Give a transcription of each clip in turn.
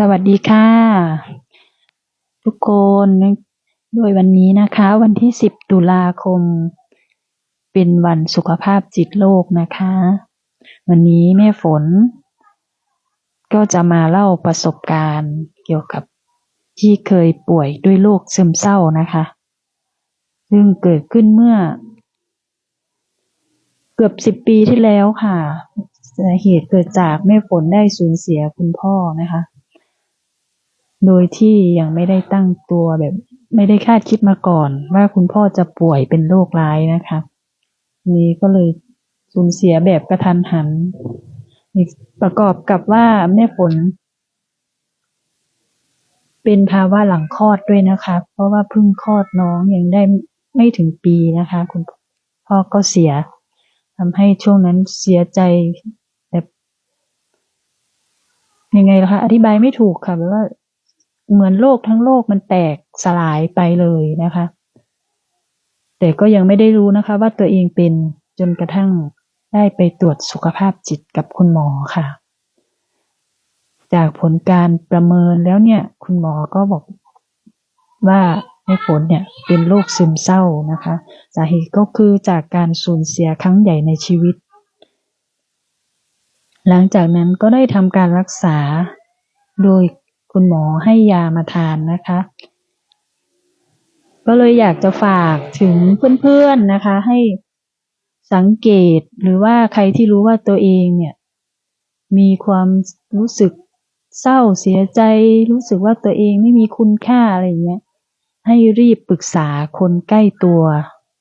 สวัสดีค่ะ ทุกคนโดยวันนี้นะคะ วันที่ 10 ตุลาคม เป็นวันสุขภาพจิตโลกนะคะ วันนี้แม่ฝน ก็จะมาเล่าประสบการณ์เกี่ยวกับที่เคยป่วยด้วยโรคซึมเศร้านะคะ ซึ่งเกิดขึ้นเมื่อ เกือบสิบปีที่แล้วค่ะสาเหตุเกิดจากแม่ฝนได้สูญเสียคุณพ่อนะคะ โดยที่ยังไม่ได้ตั้งตัวแบบ ไม่ได้คาดคิดมาก่อน ว่าคุณพ่อจะป่วยเป็นโรคร้ายนะคะนี้ก็เลยสูญเสียแบบกระทันหันประกอบกับว่าแม่ฝน เป็นภาวะหลังคลอดด้วยนะคะ เพราะว่าเพิ่งคลอดน้องยังได้ไม่ถึงปีนะคะ คุณพ่อก็เสียทำให้ช่วงนั้นเสียใจแบบยังไงล่ะคะ อธิบายไม่ถูกค่ะแบบว่า เหมือนโลกทั้งโลกมันแตกสลายไปเลยนะคะ แต่ก็ยังไม่ได้รู้นะคะว่าตัวเองเป็นจนกระทั่งได้ไปตรวจสุขภาพจิตกับคุณหมอค่ะ จากผลการประเมินแล้วเนี่ย คุณหมอก็บอกว่าในฝนเนี่ยเป็นโรคซึมเศร้านะคะ สาเหตุก็คือจากการสูญเสียครั้งใหญ่ในชีวิต หลังจากนั้นก็ได้ทำการรักษาโดย คุณหมอให้ยามาทานนะคะ ก็เลยอยากจะฝากถึงเพื่อนๆนะคะ ให้สังเกตหรือว่าใครที่รู้ว่าตัวเองเนี่ย มีความรู้สึกเศร้าเสียใจ รู้สึกว่าตัวเองไม่มีคุณค่าอะไรอย่างเงี้ยให้รีบปรึกษาคนใกล้ตัว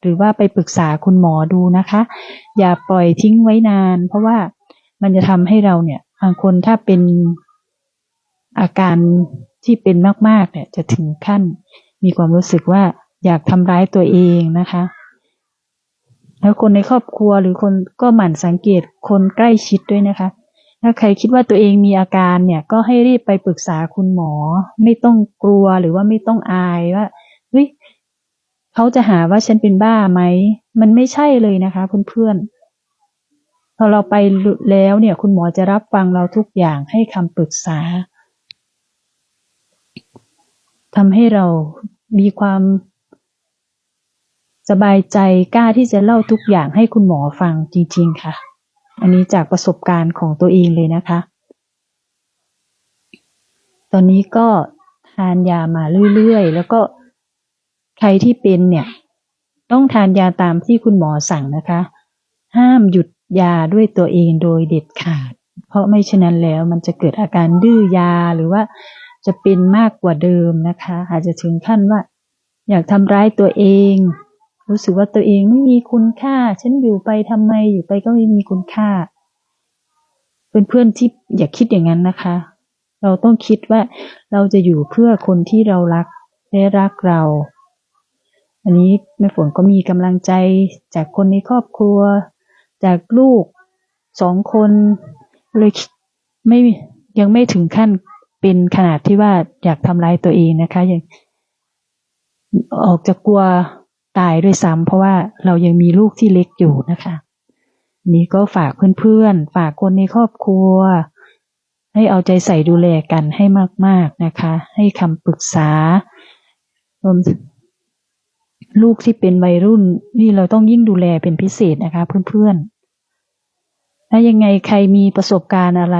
หรือว่าไปปรึกษาคุณหมอดูนะคะ อย่าปล่อยทิ้งไว้นาน เพราะว่ามันจะทำให้เราเนี่ยบางคนถ้าเป็น อาการที่เป็นมากๆเนี่ยจะถึงขั้น มีความรู้สึกว่าอยากทำร้ายตัวเองนะคะ แล้วคนในครอบครัวหรือคนก็หมั่นสังเกตคนใกล้ชิดด้วยนะคะ ถ้าใครคิดว่าตัวเองมีอาการเนี่ยก็ให้รีบไปปรึกษาคุณหมอ ไม่ต้องกลัวหรือว่าไม่ต้องอายว่าเฮ้ยเขาจะหาว่าฉันเป็นบ้าไหม มันไม่ใช่เลยนะคะเพื่อนๆพอเราไปแล้วเนี่ย คุณหมอจะรับฟังเราทุกอย่างให้คำปรึกษา ทำให้เรามีความ สบายใจกล้าที่จะเล่าทุกอย่างให้คุณหมอฟังจริง ๆ ค่ะ อันนี้จากประสบการณ์ของตัวเองเลยนะคะ ตอนนี้ก็ทานยามาเรื่อยๆ แล้วก็ใครที่เป็นเนี่ย ต้องทานยาตามที่คุณหมอสั่งนะคะ ห้ามหยุดยาด้วยตัวเองโดยเด็ดขาด เพราะไม่เช่นนั้นแล้วมันจะเกิดอาการดื้อยาหรือว่า จะเป็นมากกว่าเดิมนะคะ อาจจะถึงขั้นว่า อยากทำร้ายตัวเอง รู้สึกว่าตัวเองไม่มีคุณค่า ฉันอยู่ไปทำไมอยู่ไปก็ไม่มีคุณค่าเป็นเพื่อนที่อย่าคิดอย่างนั้นนะคะ เราต้องคิดว่าเราจะอยู่เพื่อคนที่เรารักและรักเรา อันนี้แม่ฝนก็มีกำลังใจจากคนในครอบครัว จากลูกสองคนเลยไม่ยังไม่ถึงขั้น เป็นขนาดที่ว่าอยากทำร้ายตัวเองนะคะยังออกจะกลัวตายด้วยซ้ำเพราะว่าเรายังมีลูกที่เล็กอยู่นะคะ นี้ก็ฝากเพื่อนๆ ฝากคนในครอบครัว ให้เอาใจใส่ดูแลกันให้มาก ๆนะคะ ให้คำปรึกษารวมลูกที่เป็นวัยรุ่น นี่เราต้องยิ่งดูแลเป็นพิเศษนะคะ เพื่อนๆ ถ้ายังไงใครมีประสบการณ์อะไร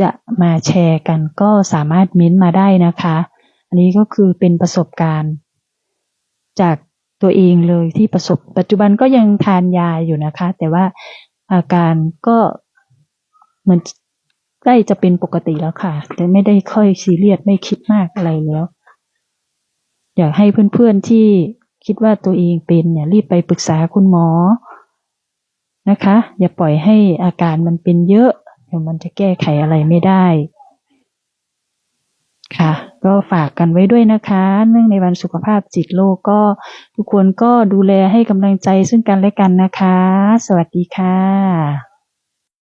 จะมาแชร์กัน ก็สามารถเม้นมาได้นะคะ อันนี้ก็คือเป็นประสบการณ์ จากตัวเองเลยที่ประสบ ปัจจุบันก็ยังทานยาอยู่นะคะ แต่ว่าอาการก็เหมือนใกล้จะเป็นปกติแล้วค่ะ แต่ไม่ได้ค่อยซีเรียสไม่คิดมากอะไรแล้ว อยากให้เพื่อนๆที่คิดว่าตัวเองเป็นเนี่ยรีบไปปรึกษาคุณหมอ นะคะ อย่าปล่อยให้อาการมันเป็นเยอะเดี๋ยวมันจะแก้ไขอะไรไม่ได้ ค่ะ ก็ฝากกันไว้ด้วยนะคะ เนื่องในวันสุขภาพจิตโลกก็ทุกคนก็ดูแลให้กำลังใจซึ่งกันและกันนะคะ สวัสดีค่ะ